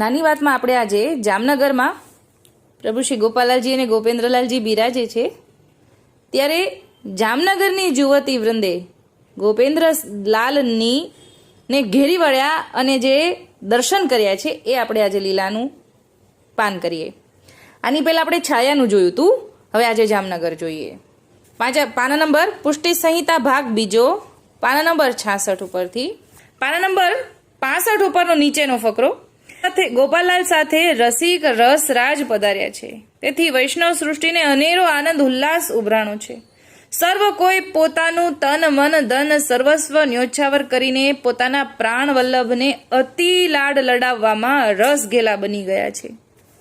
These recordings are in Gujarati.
નાની વાતમાં આપણે આજે જામનગરમાં પ્રભુ શ્રી ગોપાલાલજી અને ગોપેન્દ્રલાલજી બિરાજે છે. ત્યારે જામનગરની યુવતી વૃંદે ગોપેન્દ્રલાલની ને ઘેરી વળ્યા અને જે દર્શન કર્યા છે એ આપણે આજે લીલાનું પાન કરીએ. આની પહેલાં આપણે છાયાનું જોયું હતું હવે આજે જામનગર જોઈએ. પાંચા પાના નંબર, પુષ્ટિ સંહિતા ભાગ બીજો. પાના નંબર છાસઠ ઉપરથી. પાના નંબર પાસઠ ઉપરનો નીચેનો ફકરો. સાથે ગોપાલલાલ સાથે રસિક રસ રાજ પધાર્યા છે. તેથી વૈષ્ણવ સૃષ્ટિને અનેરો આનંદ ઉલ્લાસ ઉભરાણો છે. સર્વ કોઈ પોતાનું તન, મન, ધન, સર્વસ્વ ન્યોછાવર કરીને પોતાના પ્રાણ વલ્લભને અતિ લાડ લડાવવામાં રસ ઘેલા બની ગયા છે.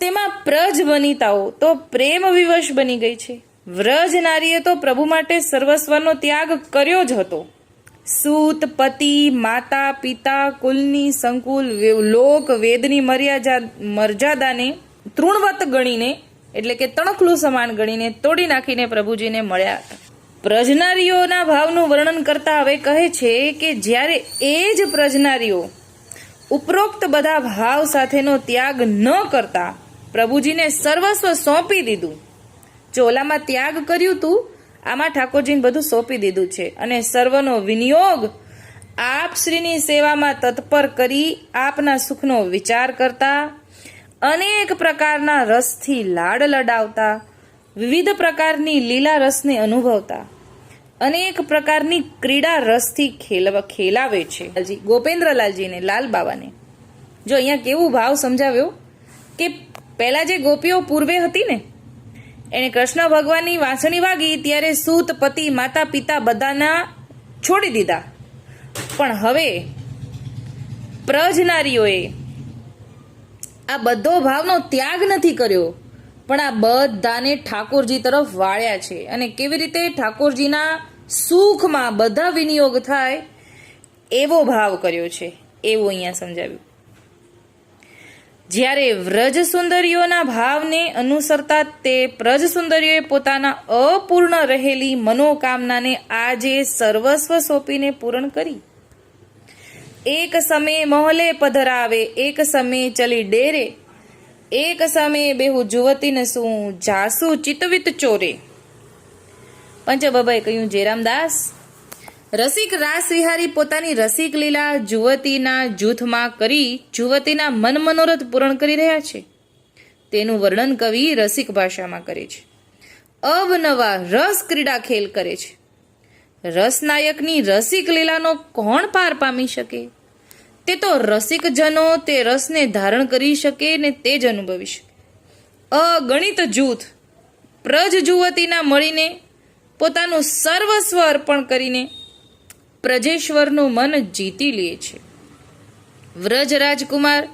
તેમાં પ્રજ વનિતાઓ તો પ્રેમ વિવશ બની ગઈ છે. વ્રજ નારીએ તો પ્રભુ માટે સર્વસ્વનો ત્યાગ કર્યો જ હતો. સૂત પતિ માતા, પિતા, કુલની સંકુલ લોક, વેદની મર્યાદા, મર્યાદાને તૃણવત ગણીને, એટલે કે તણખલું સમાન ગણીને તોડી નાખીને પ્રભુજીને મળ્યા હતા. પ્રજનારીઓના ભાવનું વર્ણન કરતા હવે કહે છે કે જ્યારે એ જ પ્રજનારીઓ ઉપરોક્ત બધા ભાવ સાથેનો ત્યાગ ન કરતા, પ્રભુજીને સર્વસ્વ સોંપી દીધું. ચોલામાં ત્યાગ કર્યું તું આમાં ઠાકોરજીને બધું સોંપી દીધું છે. અને સર્વનો વિનિયોગ આપ શ્રીની સેવામાં તત્પર કરી આપના સુખનો વિચાર કરતા, અનેક પ્રકારના રસથી લાડ લડાવતા, વિવિધ પ્રકારની લીલા રસને અનુભવતા, અનેક પ્રકારની ક્રીડા રસથી ખેલવા છે. લાલજી, ગોપેન્દ્રલાલજીને, લાલ બાબાને જો અહીંયા કેવું ભાવ સમજાવ્યો? કે પહેલાં જે ગોપીઓ પૂર્વે હતી ને એને કૃષ્ણ ભગવાનની વાંસણી વાગી ત્યારે સૂત, પતિ, માતા, પિતા બધાના છોડી દીધા. પણ હવે પ્રજનારીઓએ આ બધો ભાવનો ત્યાગ નથી કર્યો, પણ આ બધાને ઠાકોરજી તરફ વાળ્યા છે. અને કેવી રીતે ઠાકોરજીના સુખમાં બધા વિનિયોગ થાય એવો ભાવ કર્યો છે. એવું અહીંયા સમજાવ્યું. જ્યારે વ્રજ સુંદરીઓના ભાવને અનુસરતા તે પ્રજ સુંદરીઓએ પોતાના અપૂર્ણ રહેલી મનોકામનાને આજે સર્વસ્વ સોંપીને પૂર્ણ કરી. એક સમયે મહોલે પધરાવે, એક સમયે ચલી ડેરે, એક સમયે બેહુ જુવતીને શું જાસુ ચિતવિત ચોરે. પંચબબાએ કહ્યું, જયરામદાસ રસિક રાસવિહારી પોતાની રસિક લીલા જુવતીના જૂથમાં કરી જુવતીના મન મનોરથ પૂરણ કરી રહ્યા છે. તેનું વર્ણન કવિ રસિક ભાષામાં કરે છે. અવનવા રસ ક્રીડા ખેલ કરે છે. રસનાયકની રસિક લીલાનો કોણ પાર પામી શકે? તે તો રસિક જનો તે રસને ધારણ કરી શકે ને તે જ અનુભવી શકે. અગણિત જૂથ પ્રજ જુવતીના મળીને પોતાનું સર્વસ્વ અર્પણ કરીને પ્રજેશ્વરનું મન જીતી લે છે. વ્રજ રાજકુમાર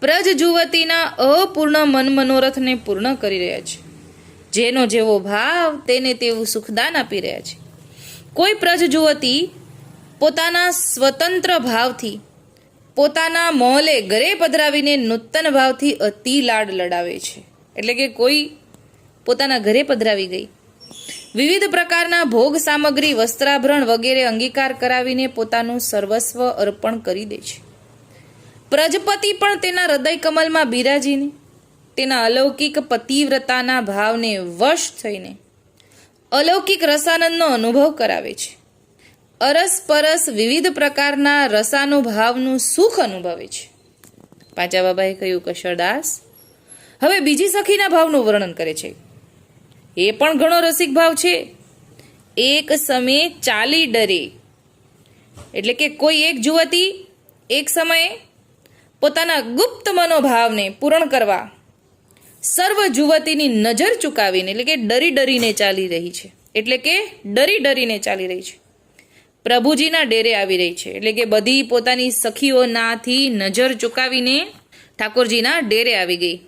પ્રજ જુવતીના અપૂર્ણ મન મનોરથને પૂર્ણ કરી રહ્યા છે. જેનો જેવો ભાવ તેને તેવું સુખદાન આપી રહ્યા છે. કોઈ પ્રજ જુવતી પોતાના સ્વતંત્ર ભાવથી, પોતાના મોલે ઘરે પધરાવીને નૂતન ભાવથી અતિ લાડ લડાવે છે. એટલે કે કોઈ પોતાના ઘરે પધરાવી ગઈ. વિવિધ પ્રકારના ભોગ સામગ્રી, વસ્ત્રાભરણ વગેરે અંગીકાર કરાવીને પોતાનું સર્વસ્વ અર્પણ કરી દે છે. પ્રજપતિ પણ તેના હૃદય કમલમાં બિરાજીને, તેના અલૌકિક પતિવ્રતાના ભાવને વશ થઈને અલૌકિક રસાનંદનો અનુભવ કરાવે છે. અરસ પરસ વિવિધ પ્રકારના રસાનુભાવનું સુખ અનુભવે છે. પાંચા બાબાએ કહ્યું કશરદાસ હવે બીજી સખીના ભાવનું વર્ણન કરે છે. એ પણ ઘણો રસિક ભાવ છે. એક સમયે ચાલી ડરે. એટલે કે કોઈ એક જુવતી એક સમયે પોતાના ગુપ્ત મનોભાવને પૂરણ કરવા, સર્વ જુવતીની નજર ચૂકાવીને, એટલે કે ડરી ડરીને ચાલી રહી છે. એટલે કે ડરી ડરીને ચાલી રહી છે. પ્રભુજીના ડેરે આવી રહી છે. એટલે કે બધી પોતાની સખીઓનાથી નજર ચૂકાવીને ઠાકોરજીના ડેરે આવી ગઈ.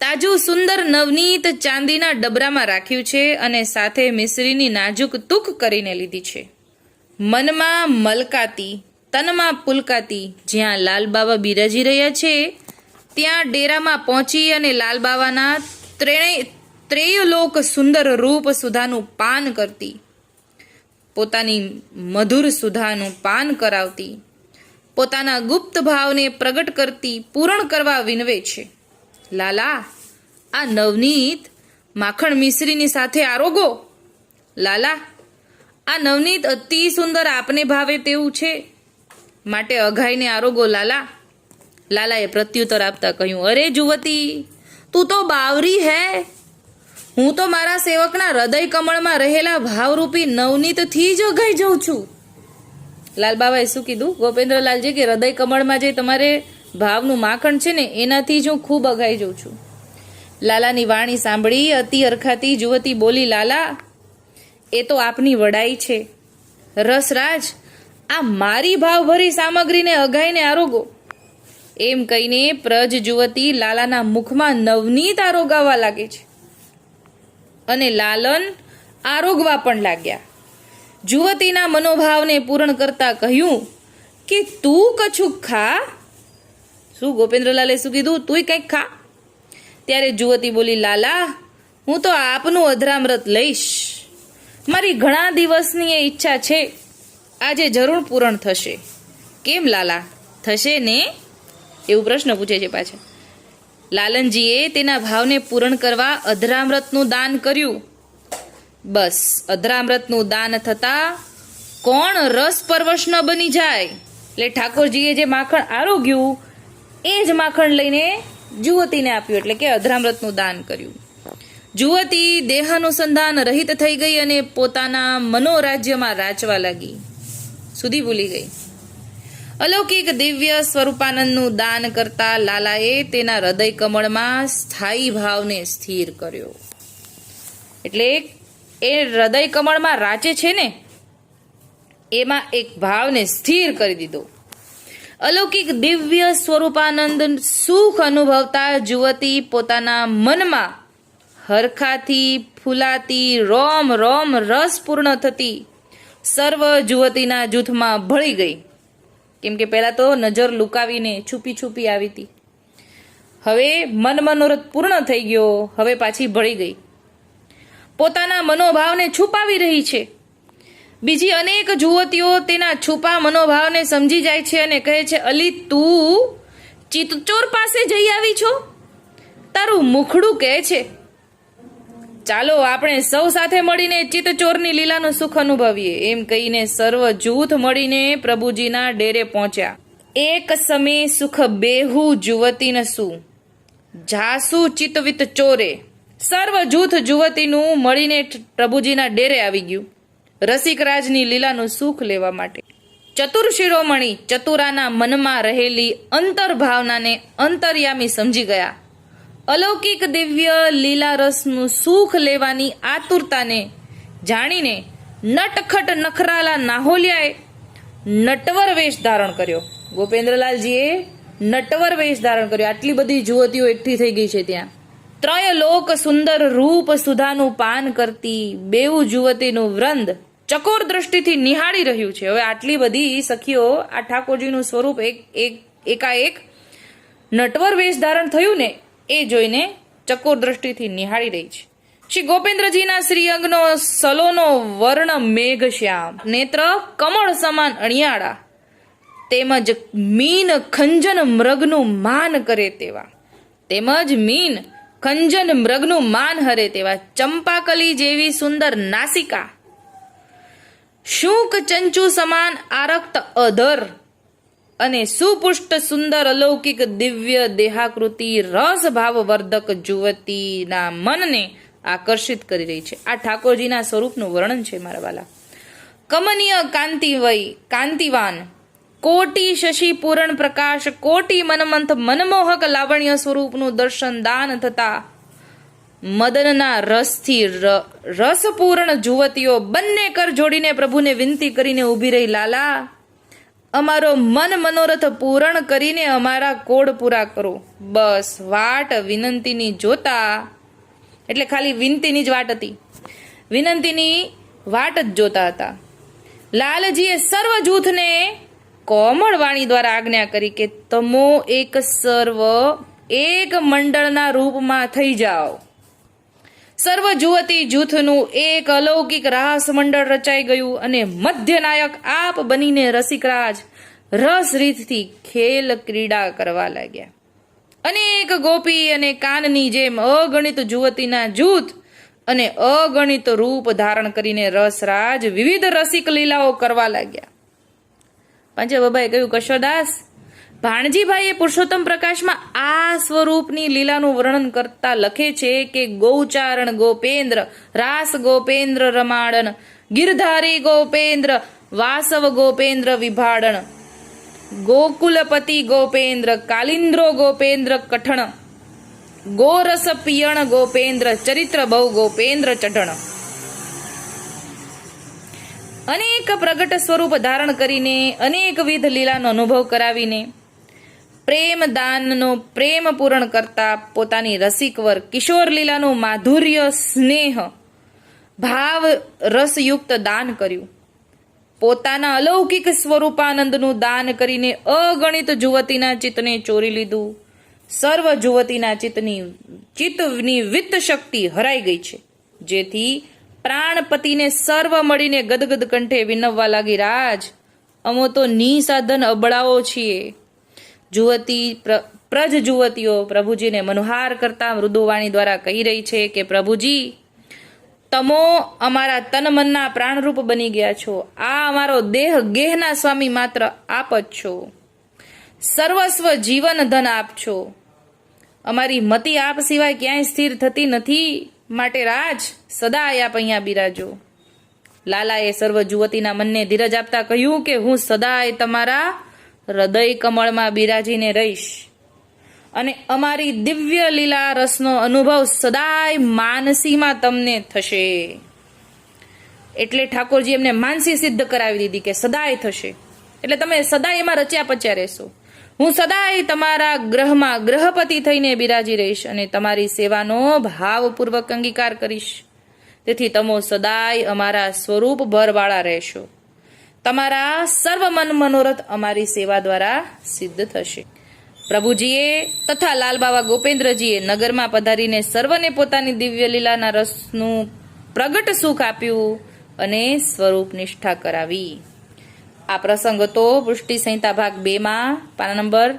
તાજું સુંદર નવનીત ચાંદીના ડબરામાં રાખ્યું છે અને સાથે મિશ્રીની નાજુક તુક કરીને લીધી છે. મનમાં મલકાતી, તનમાં પુલકાતી જ્યાં લાલબાવા બિરાજી રહ્યા છે, ત્યાં ડેરામાં પહોંચી અને લાલબાવાના ત્રણેય ત્રેયલોક સુંદર રૂપ સુધાનું પાન કરતી, પોતાની મધુર સુધાનું પાન કરાવતી, પોતાના ગુપ્ત ભાવને પ્રગટ કરતી, પૂરણ કરવા વિનવે છે. લાલા, આ નવનીત માખણ મિશ્રીની સાથે આરોગો. લાલા, આ નવનીત અતિ સુંદર આપને ભાવે તેવું છે. માટે અઘાઈને આરોગો, લાલા. લાલાએ પ્રત્યુત્તર આપતા કહ્યું, અરે જુવતી, તું તો બાવરી હે. હું તો મારા સેવકના હૃદય કમળમાં રહેલા ભાવરૂપી નવનીતથી જ અઘાઈ જાઉં છું. લાલબાબાએ શું કીધું? ગોપેન્દ્રલાલજી, કે હૃદય કમળમાં જે તમારે ભાવનું માખણ છે ને, એનાથી જ હું ખૂબ અઘાઈ જાઉં છું. લાલાની વાણી સાંભળી, અતિ અરખાતી જુવતી બોલી, લાલા, એ તો આપની વડાઈ છે. રસરાજ આ મારી ભાવભરી સામગ્રીને અઘાઈને આરોગો. એમ કહીને પ્રજ જુવતી લાલાના મુખમાં નવનીત આરોગાવા લાગે છે. અને લાલન આરોગવા પણ લાગ્યા. જુવતીના મનોભાવને પૂરણ કરતા કહ્યું કે, તું કછું ખા? શું ગોપેન્દ્રલાલે શું કીધું? તુંય કંઈક ખા. ત્યારે જુવતી બોલી, લાલા, હું તો આપનું અધરામૃત લઈશ. મારી ઘણા દિવસની એ ઈચ્છા છે. આજે જરૂર પૂરણ થશે. કેમ, લાલા? થશે ને? એવું પ્રશ્ન પૂછે છે પાછા. લાલનજીએ તેના ભાવને પૂરણ કરવા અધરામૃતનું દાન કર્યું. બસ, અધરામૃતનું દાન થતા કોણ રસ પરવશ ન બની જાય? એટલે ઠાકોરજીએ જે માખણ આરોગ્યું એ જ માખણ લઈને જુવતીને આપ્યું, એટલે કે અધરામૃતનું દાન કર્યું. જુવતી દેહાનુસંધાન રહિત થઈ ગઈ અને પોતાના મનોરાજ્યમાં રાચવા લાગી. સુધી ભૂલી ગઈ. અલૌકિક દિવ્ય સ્વરૂપાનંદનું દાન કરતા લાલાએ તેના હૃદય કમળમાં સ્થાયી ભાવને સ્થિર કર્યો. એટલે એ હૃદય કમળમાં રાચે છે ને? એમાં એક ભાવને સ્થિર કરી દીધો. અલૌકિક દિવ્ય સ્વરૂપાનંદ સુખ અનુભવતા જુવતી પોતાના મનમાં હરખાથી ફૂલાતી રોમ રોમ રસપૂર્ણ થતી સર્વ જુવતીના જૂથમાં ભળી ગઈ. કેમ કે પહેલા તો નજર લુકાવીને છુપી છુપી આવી હતી. હવે મન મનોરથ પૂર્ણ થઈ ગયો, હવે પાછી ભળી ગઈ. પોતાના મનોભાવને છુપાવી રહી છે. બીજી અનેક જુવતીઓ તેના છુપા મનોભાવને સમજી જાય છે અને કહે છે, અલી, તું ચિત્તચોર પાસે જઈ આવી છો? તારું મુખડું કહે છે. ચાલો આપણે સૌ સાથે મળીને ચિત્તચોરની લીલાનું સુખ અનુભવીએ. એમ કહીને સર્વ જૂથ મળીને પ્રભુજીના ડેરે પહોંચ્યા. એક સમય સુખ બેહુ જુવતી શું જાસુ ચિત્તવિત ચોરે સર્વ જૂથ જુવતીનું મળીને પ્રભુજીના ડેરે આવી ગયું. રસિકરાજની લીલાનું સુખ લેવા માટે. ચતુર શિરોમણી ચતુરાના મનમાં રહેલી અંતર્ભાવનાને અંતર્યામી સમજી ગયા. અલૌકિક દિવ્ય લીલા રસનું સુખ લેવાની આતુરતાને જાણીને નટખટ નખરાલા નાહોલિયાએ નટવર વેશ ધારણ કર્યો. ગોપેન્દ્રલાલજીએ નટવર વેશ ધારણ કર્યો. આટલી બધી જુવતીઓ એકઠી થઈ ગઈ છે ત્યાં. ત્રય લોક સુંદર રૂપ સુધાનું પાન કરતી બેઉ જુવતીનું વૃંદ ચકોર દ્રષ્ટિથી નિહાળી રહ્યું છે. હવે આટલી બધી સખીઓ આ ઠાકોરજીનું સ્વરૂપ એક એક, એકાએક નટવર વેશ ધારણ થયું ને, એ જોઈને ચકોર દ્રષ્ટિથી નિહાળી રહી છે. શ્રી ગોપેન્દ્રજીના શ્રી અંગનો સલોનો વર્ણ મેઘશ્યામ નેત્ર કમળ સમાન અણિયાળા, તેમજ મીન ખંજન મૃગનું માન કરે તેવા, તેમજ મીન ખંજન મૃગનું માન હરે તેવા, ચંપાકલી જેવી સુંદર નાસિકા શુક ચંચુ સમાન આરક્ત અધર અને સુપુષ્ટ સુંદર અલૌકિક દિવ્ય દેહાકૃતિ રસ ભાવવર્ધક જુવતીના મનને આકર્ષિત કરી રહી છે. આ ઠાકોરજીના સ્વરૂપનું વર્ણન છે મારા વાલા. કમનીય કાંતિવય કાંતિવાન, કોટી શશી પૂરણ પ્રકાશ, કોટી મનમંથ મનમોહક લાવણ્ય સ્વરૂપનું દર્શન દાન થતા મદનના રસથી રસપૂર્ણ જુવતીઓ બંને કર જોડીને પ્રભુને વિનંતી કરીને ઊભી રહી. લાલા, અમારો મન મનોરથ પૂરણ કરીને અમારા કોડ પૂરા કરો. બસ વાટ વિનંતીની જોતા, એટલે ખાલી વિનંતીની જ વાટ હતી. વિનંતીની વાટ જ જોતા હતા. લાલજીએ સર્વ જૂથને કોમળ વાણી દ્વારા આજ્ઞા કરી કે, તમો એક સર્વ, એક મંડળના રૂપમાં થઈ જાઓ. સર્વ જુવતી જૂથનું એક અલૌકિક રાસ મંડળ રચાઈ ગયું અને મધ્યનાયક આપ બનીને રસિકરાજ રસ રીતથી ખેલ ક્રીડા કરવા લાગ્યા. અનેક ગોપી અને કાનની જેમ અગણિત જુવતીના જૂથ અને અગણિત રૂપ ધારણ કરીને રસરાજ વિવિધ રસિક લીલાઓ કરવા લાગ્યા. પાંચે બાબાએ કહ્યું, કશોદાસ ભાણજીભાઈએ પુરુષોત્તમ પ્રકાશમાં આ સ્વરૂપની લીલાનું વર્ણન કરતા લખે છે કે ગૌચારણ ગોપેન્દ્ર, રાસ ગોપેન્દ્ર રમાડન, ગિરધારી ગોપેન્દ્ર, વાસવ ગોપેન્દ્ર વિભાડન, ગોકુલપતિ ગોપેન્દ્ર, કાલિન્દ્રો ગોપેન્દ્ર કઠણ, ગોરસ પિયણ ગોપેન્દ્ર ચરિત્ર બહુ ગોપેન્દ્ર ચઢણ. અનેક પ્રગટ સ્વરૂપ ધારણ કરીને અનેકવિધ લીલાનો અનુભવ કરાવીને પ્રેમ દાનનો પ્રેમ પૂરણ કરતા પોતાની રસિકવર કિશોર લીલાનું માધુર્ય, સ્નેહ, ભાવ રસયુક્ત દાન કર્યું. પોતાના અલૌકિક સ્વરૂપાનંદનું દાન કરીને અગણિત જુવતીના ચિત્તને ચોરી લીધું. સર્વ જુવતીના ચિત્તની ચિત્તની વિત્ત શક્તિ હરાઈ ગઈ છે. જેથી પ્રાણપતિને સર્વ મળીને ગદગદ કંઠે વિનવવા લાગી, રાજ, અમો તો નિસાધન અબળાઓ છીએ. જુવતી પ્ર- પ્રજ જુવતીઓ પ્રભુજીને મનોહાર કરતા મૃદુવાણી દ્વારા કહી રહી છે કે, પ્રભુજી, તમો અમારા તન મનના પ્રાણરૂપ બની ગયા છો. આ અમારો દેહ ગેહના સ્વામી માત્ર આપ જ છો. સર્વસ્વ જીવન ધન આપ છો. અમારી મતિ આપ સિવાય ક્યાંય સ્થિર થતી નથી. માટે રાજ સદા આપ અહીંયા બિરાજો. લાલાએ સર્વ જુવતીના મનને ધીરજ આપતા કહ્યું કે, હું સદાય તમારા હૃદય કમળમાં બિરાજીને રહીશ. અને અમારી દિવ્ય લીલા રસનો અનુભવ સદાય માનસીમાં તમને થશે. એટલે ઠાકોરજી એમને માનસી સિદ્ધ કરાવી દીધી કે સદાય થશે. એટલે તમે સદાય એમાં રચ્યા પચ્યા રહેશો. હું સદાય તમારા ગ્રહમાં ગ્રહપતિ થઈને બિરાજી રહીશ અને તમારી સેવાનો ભાવપૂર્વક અંગીકાર કરીશ. તેથી તમો સદાય અમારા સ્વરૂપ ભરવાળા રહેશો. તમારા સર્વ મન મનોરથ અમારી સેવા દ્વારા સિદ્ધ થશે. પ્રભુજીએ તથા લાલબાવા ગોપેન્દ્રજીએ નગરમાં પધારીને સર્વને પોતાની દિવ્ય લીલાના રસનું પ્રગટ સુખ આપ્યું અને સ્વરૂપ નિષ્ઠા કરાવી. આ પ્રસંગ હતો વૃષ્ટિ સંહિતા ભાગ બેમાં પાના નંબર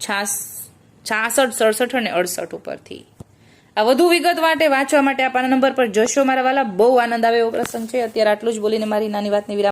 છાસ, છાસઠ, સડસઠ અને અડસઠ ઉપરથી. આ વધુ વિગત માટે વાંચવા માટે આ પાના નંબર પર જશો. મારા વાલા, બહુ આનંદ આવે એવો પ્રસંગ છે. અત્યારે આટલું જ બોલીને મારી નાની વાતની વિરામ